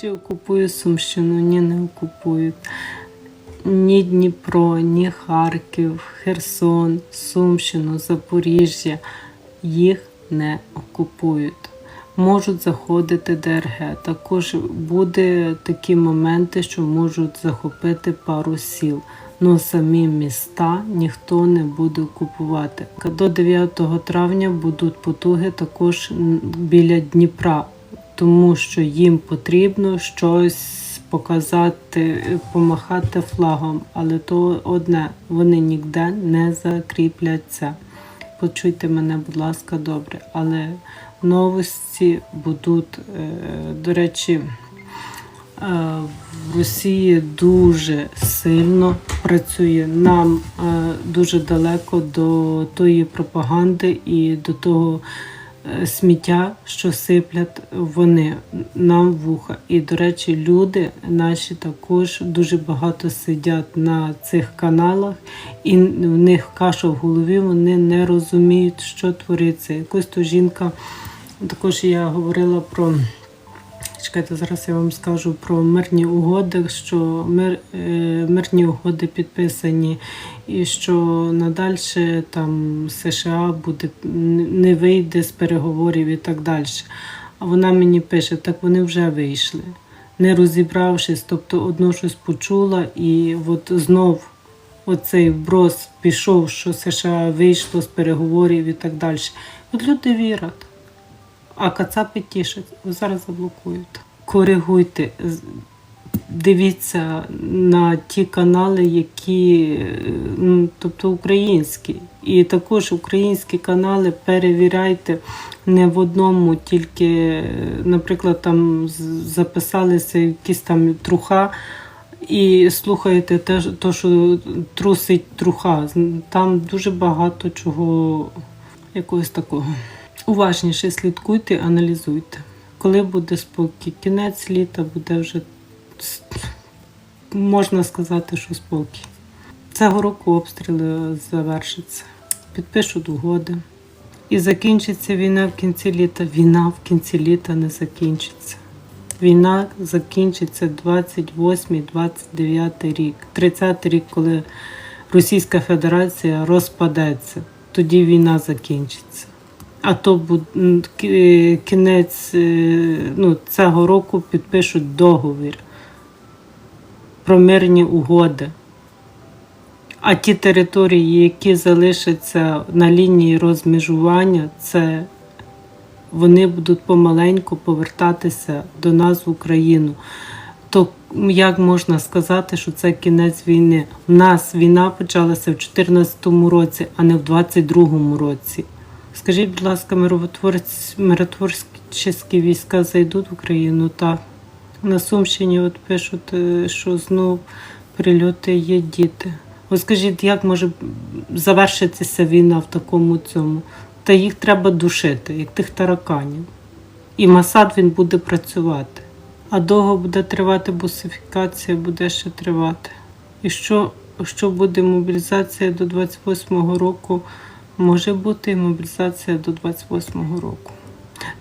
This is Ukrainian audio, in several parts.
Чи окупують Сумщину? Ні, не окупують. Ні Дніпро, ні Харків, Херсон, Сумщину, Запоріжжя їх не окупують. Можуть заходити ДРГ. Також буде такі моменти, що можуть захопити пару сіл. Ну самі міста ніхто не буде окупувати. До 9 травня будуть потуги також біля Дніпра, тому що їм потрібно щось показати, помахати флагом, але то одне, вони ніде не закріпляться. Почуйте мене, будь ласка, добре. Але новості будуть, е, до речі, е, в Росії дуже сильно працює. Нам е, дуже далеко до тої пропаганди і до того сміття, що сиплять вони нам вуха. І, до речі, люди наші також дуже багато сидять на цих каналах, і в них каша в голові, вони не розуміють, що твориться. Якось то жінка, також я говорила про. Чекайте, зараз я вам скажу про мирні угоди, що мир, е, мирні угоди підписані, і що надальше там США буде не вийде з переговорів і так далі. А вона мені пише, так вони вже вийшли, не розібравшись, тобто одно щось почула, і от знов оцей вброс пішов, що США вийшло з переговорів і так далі. От люди вірять. А кацапи тішать, зараз заблокують. Коригуйте, дивіться на ті канали, які, ну, тобто українські. І також українські канали перевіряйте не в одному, тільки, наприклад, там записалися якісь там труха. І слухаєте те, то, що трусить труха. Там дуже багато чого якогось такого. Уважніше слідкуйте, аналізуйте. Коли буде спокій? Кінець літа буде вже можна сказати, що спокій. Цього року обстріли завершаться, підпишуть угоди. І закінчиться війна в кінці літа. Війна в кінці літа не закінчиться. Війна закінчиться 28-29 рік, 30 рік, коли Російська Федерація розпадеться. Тоді війна закінчиться. А то е, кінець е, ну, цього року підпишуть договір про мирні угоди. А ті території, які залишаться на лінії розмежування, це вони будуть помаленьку повертатися до нас в Україну. То як можна сказати, що це кінець війни? У нас війна почалася в 2014 році, а не в 2022 році. Скажіть, будь ласка, миротворчі війська зайдуть в Україну? Так. На Сумщині от пишуть, е, що знов прильоти є діти. От скажіть, як може завершитися війна в такому цьому? Та їх треба душити, як тих тараканів. І Масад він буде працювати. А довго буде тривати бусифікація, буде ще тривати. І що, що буде мобілізація до 28-го року? Може бути мобілізація до 28-го року.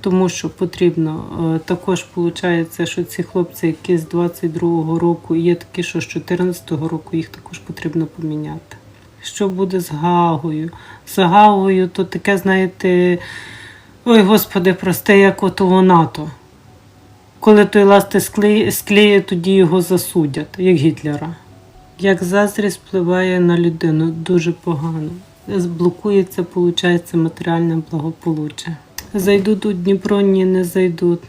Тому що потрібно е, також виходить, що ці хлопці, які з 22-го року, є такі, що з 14-го року їх також потрібно поміняти. Що буде з Гагою? З Гагою то таке, знаєте, ой, господи, просте, як от у НАТО. Коли той ласти склеє, тоді його засудять, як Гітлера. Як заздрість впливає на людину дуже погано. Блокується, виходить, матеріальне благополуччя. Зайдуть у Дніпро, ні, не зайдуть.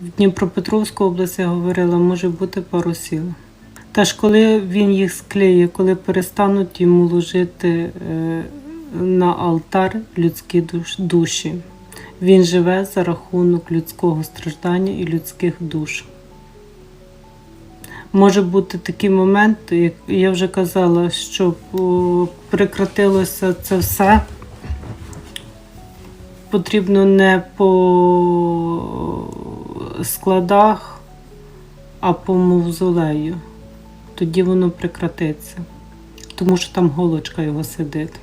В Дніпропетровську область я говорила, може бути пару сіл. Та ж коли він їх склеє, коли перестануть йому ложити е, на алтар людські душ- душі. Він живе за рахунок людського страждання і людських душ. Може бути такий момент, як я вже казала, щоб прекратилося це все. Потрібно не по складах, а по мавзолею. Тоді воно прекратиться. Тому що там голочка його сидить.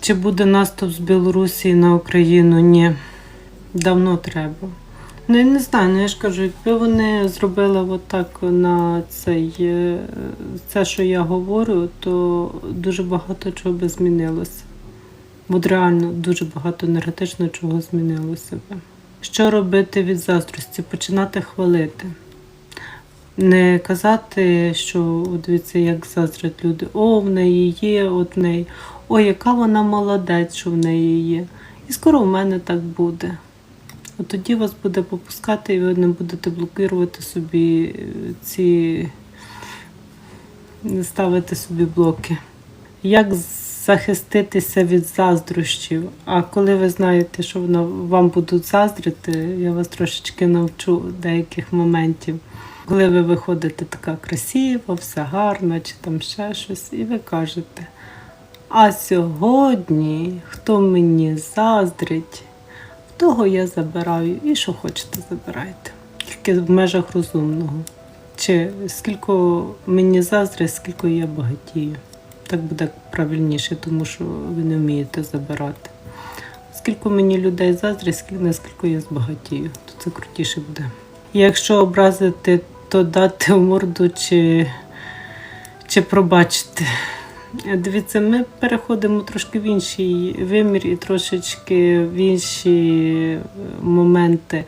Чи буде наступ з Білорусі на Україну? Ні. Давно треба. Ну, я не знаю, ну я ж кажу, якби вони зробили отак на цей, е, це, що я говорю, то дуже багато чого би змінилося. От реально дуже багато енергетично чого змінилося би. Що робити від заздрості? Починати хвалити. Не казати, що дивіться, як заздрять люди. О, в неї є, от в неї. О, яка вона молодець, що в неї є. І скоро в мене так буде. От тоді вас буде попускати, і ви не будете блокувати собі е, ці ставити собі блоки. Як захиститися від заздрощів? А коли ви знаєте, що воно вам будуть заздрити, я вас трошечки навчу деяких моментів. Коли ви виходите така красива, все гарно, чи там ще щось, і ви кажете. А сьогодні, хто мені заздрить, того я забираю і що хочете, забирайте. Тільки в межах розумного. Чи скільки мені заздрить, скільки я багатію. Так буде правильніше, тому що ви не вмієте забирати. Скільки мені людей скільки наскільки я збагатію, то це крутіше буде. Якщо образити, то дати в морду чи, чи пробачити. Дивіться, ми переходимо трошки в інший вимір і трошечки в інші моменти.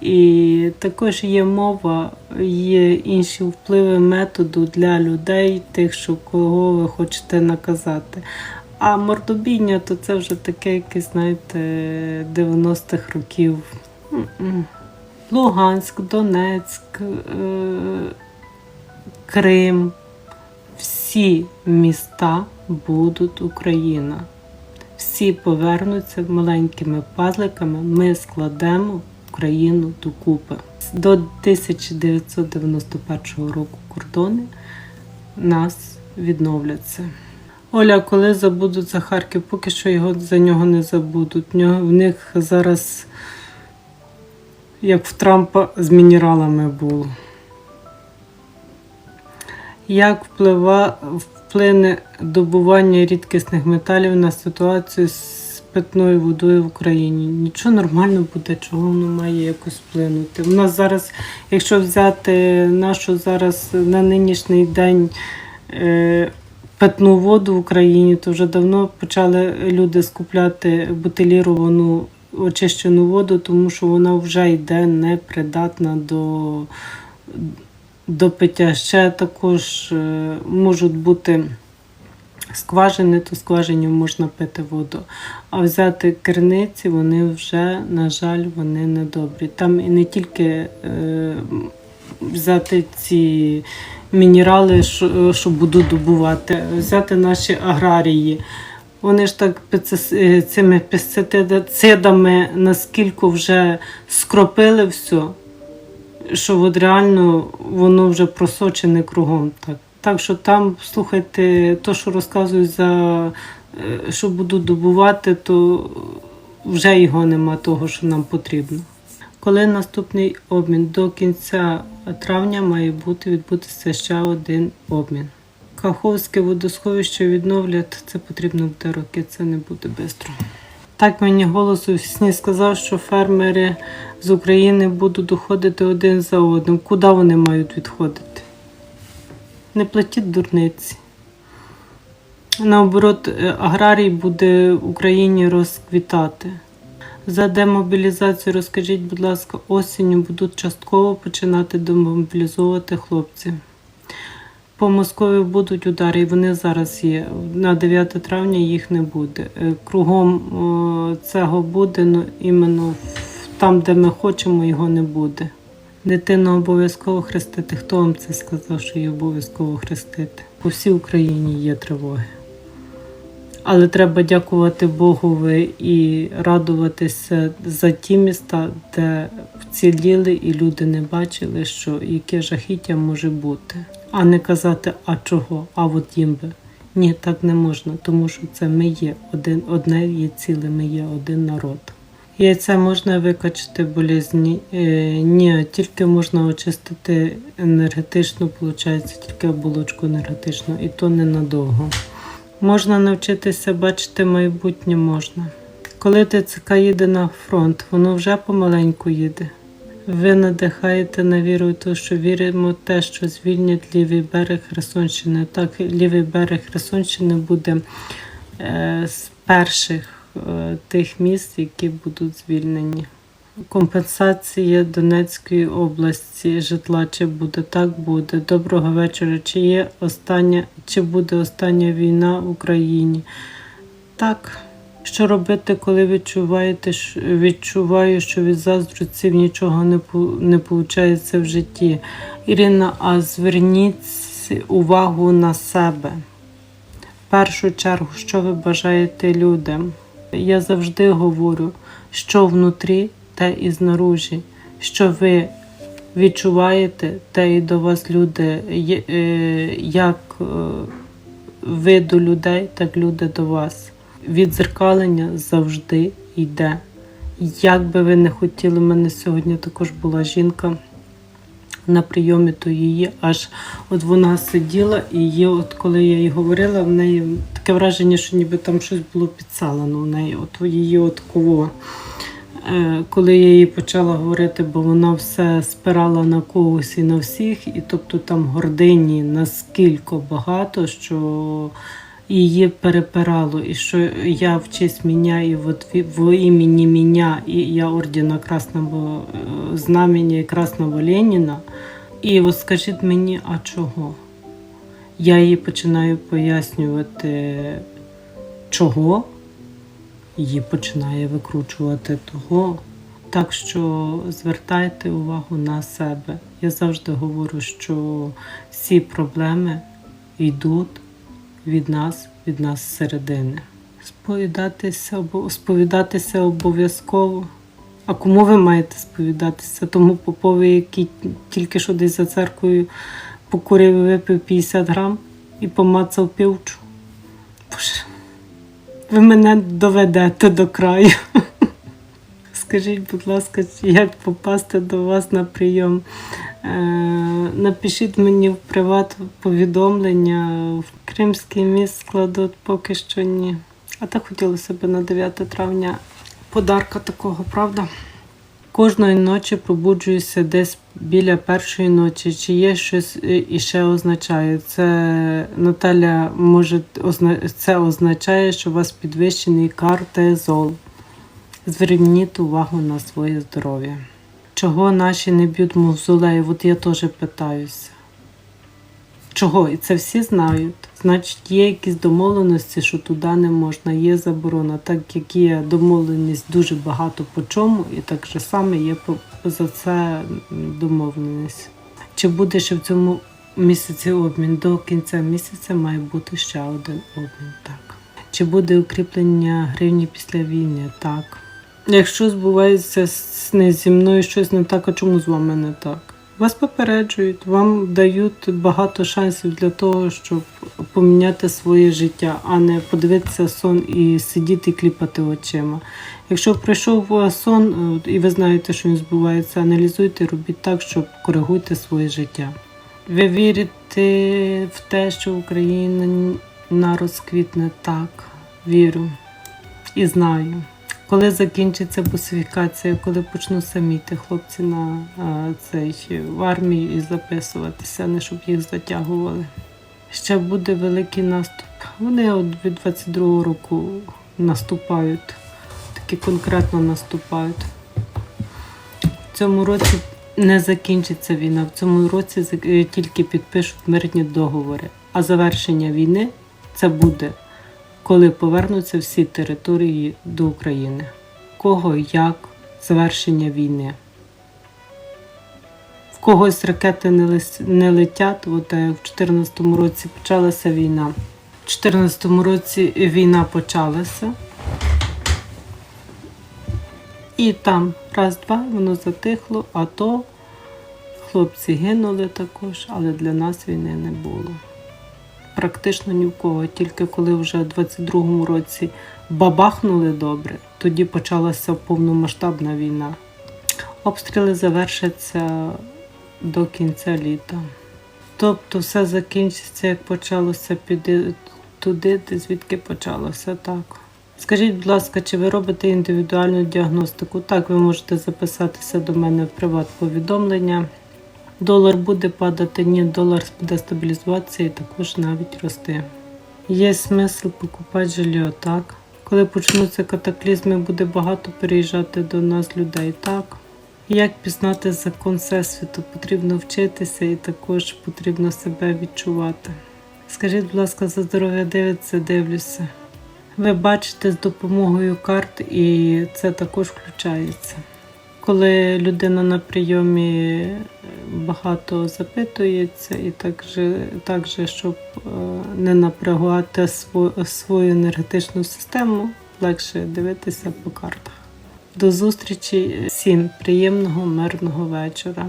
І також є мова, є інші впливи методу для людей, тих, що кого ви хочете наказати. А мордобійня то це вже таке, якесь, знаєте, 90-х років. Луганськ, Донецьк, е- Крим. Всі міста будуть Україна. Всі повернуться маленькими пазликами. Ми складемо Україну докупи. До 1991 року кордони нас відновляться. Оля, коли забудуть за Харків, поки що його за нього не забудуть. В них зараз, як в Трампа, з мінералами було. Як вплива, вплине добування рідкісних металів на ситуацію з питною водою в Україні? Нічого нормально буде, чого воно має якось вплинути. У нас зараз, якщо взяти нашу зараз на нинішній день е, питну воду в Україні, то вже давно почали люди скупляти бутиліровану очищену воду, тому що вона вже йде непридатна до до пиття. Ще також е, можуть бути скважини, то скважині можна пити воду. А взяти керниці, вони вже, на жаль, вони не добрі. Там і не тільки е, взяти ці мінерали, що, що будуть добувати, взяти наші аграрії. Вони ж так е, цими пестицидами наскільки вже скропили все, що от реально воно вже просочене кругом. Так, так що там, слухайте, то, що розказують за е, що будуть добувати, то вже його нема того, що нам потрібно. Коли наступний обмін? До кінця травня має бути відбутися ще один обмін. Каховське водосховище відновлять, це потрібно буде роки, це не буде швидко. Так мені голос у сні сказав, що фермери з України будуть доходити один за одним. Куди вони мають відходити? Не платіть дурниці. Наоборот, е, аграрій буде в Україні розквітати. За демобілізацію розкажіть, будь ласка, осінню будуть частково починати демобілізовувати хлопців. По Москові будуть удари, і вони зараз є. На 9 травня їх не буде. Е, Кругом цього буде, ну іменно там, де ми хочемо, його не буде. Дитину обов'язково хрестити. Хто вам це сказав, що її обов'язково хрестити? По всій Україні є тривоги. Але треба дякувати Богові і радуватися за ті міста, де вціліли і люди не бачили, що яке жахіття може бути. А не казати, а чого, а от їм би. Ні, так не можна, тому що це ми є один, одне є ціле, ми є один народ. Яйце можна викачати болізні? Е, ні, тільки можна очистити енергетично, виходить, тільки оболочку енергетичну, і то ненадовго. Можна навчитися бачити майбутнє можна. Коли ТЦК їде на фронт, воно вже помаленьку їде. Ви надихаєте на віру, то що віримо в те, що звільнять лівий берег Херсонщини. Так, лівий берег Херсонщини буде е, з перших е, тих міст, які будуть звільнені. Компенсація Донецької області житла. Чи буде так буде? Доброго вечора. Чи є остання, чи буде остання війна в Україні? Так. Що робити, коли відчуваєте, відчуваю, що від заздростів нічого не, не виходить в житті? Ірина, а зверніть увагу на себе. В першу чергу, що ви бажаєте людям? Я завжди говорю, що внутрі, те і знаружі. Що ви відчуваєте, те і до вас люди, е, як е, ви до людей, так люди до вас. Відзеркалення завжди йде. Як би ви не хотіли, в мене сьогодні також була жінка на прийомі, то її аж от вона сиділа, і її, от коли я їй говорила, в неї таке враження, що ніби там щось було підсалено в неї. От її от кого. Е, Коли я їй почала говорити, бо вона все спирала на когось і на всіх, і тобто там гордині наскільки багато, що її перепирало, і що я в честь мене, і от в, імені мене, і я ордена Красного е, Знамення і Красного Леніна. І от скажіть мені, а чого? Я їй починаю пояснювати, чого її починає викручувати того. Так що звертайте увагу на себе. Я завжди говорю, що всі проблеми йдуть від нас, від нас зсередини. Сповідатися, сповідатися обов'язково. А кому ви маєте сповідатися? Тому попові, який тільки що десь за церквою покурив і випив 50 грам і помацав півчу. Боже, ви мене доведете до краю. Скажіть, будь ласка, як попасти до вас на прийом? Е, напишіть мені в приват повідомлення. В Кримський міст складуть поки що ні. А так хотілося б на 9 травня подарка такого, правда? Кожної ночі пробуджуюся десь біля першої ночі. Чи є щось е, іще означає? Це Наталя може це означає, що у вас підвищений картезол. Зверніть увагу на своє здоров'я. Чого наші не б'ють мавзолеї? От я теж питаюся. Чого? І це всі знають. Значить, є якісь домовленості, що туди не можна, є заборона, так як є домовленість дуже багато по чому, і так же саме є за це домовленість. Чи буде ще в цьому місяці обмін? До кінця місяця має бути ще один обмін. Так. Чи буде укріплення гривні після війни? Так. Якщо збувається не зі мною щось не так, а чому з вами не так? Вас попереджують, вам дають багато шансів для того, щоб поміняти своє життя, а не подивитися сон і сидіти кліпати очима. Якщо прийшов сон, е, і ви знаєте, що він збувається, аналізуйте, робіть так, щоб коригуйте своє життя. Ви вірите в те, що Україна розквітне так, вірю і знаю. Коли закінчиться бусифікація, коли почнуть самі ті хлопці на цей в армію і записуватися, не щоб їх затягували. Ще буде великий наступ. Вони от від 22-го року наступають, такі конкретно наступають. В цьому році не закінчиться війна. В цьому році е, тільки підпишуть мирні договори. А завершення війни це буде коли повернуться всі території до України. Кого як завершення війни. В когось ракети не, летять. От е, в 2014 році почалася війна. В 2014 році війна почалася. І там раз-два воно затихло, а то хлопці гинули також, але для нас війни не було практично ні в кого. Тільки коли вже в 22-му році бабахнули добре, тоді почалася повномасштабна війна. Обстріли завершаться до кінця літа. Тобто все закінчиться, як почалося піди туди, звідки почалося так. Скажіть, будь ласка, чи ви робите індивідуальну діагностику? Так, ви можете записатися до мене в приват-повідомлення. Долар буде падати, ні, долар буде стабілізуватися і також навіть рости. Є смисл покупати жилье, так? Коли почнуться катаклізми, буде багато переїжджати до нас людей, так? Як пізнати закон Всесвіту? Потрібно вчитися і також потрібно себе відчувати. Скажіть, будь ласка, за здоров'я дивиться, дивлюся. Ви бачите з допомогою карт, і це також включається. Коли людина на прийомі е, багато запитується, і так же щоб е, не напрягати свою енергетичну систему, легше дивитися по картах. До зустрічі всім приємного мирного вечора.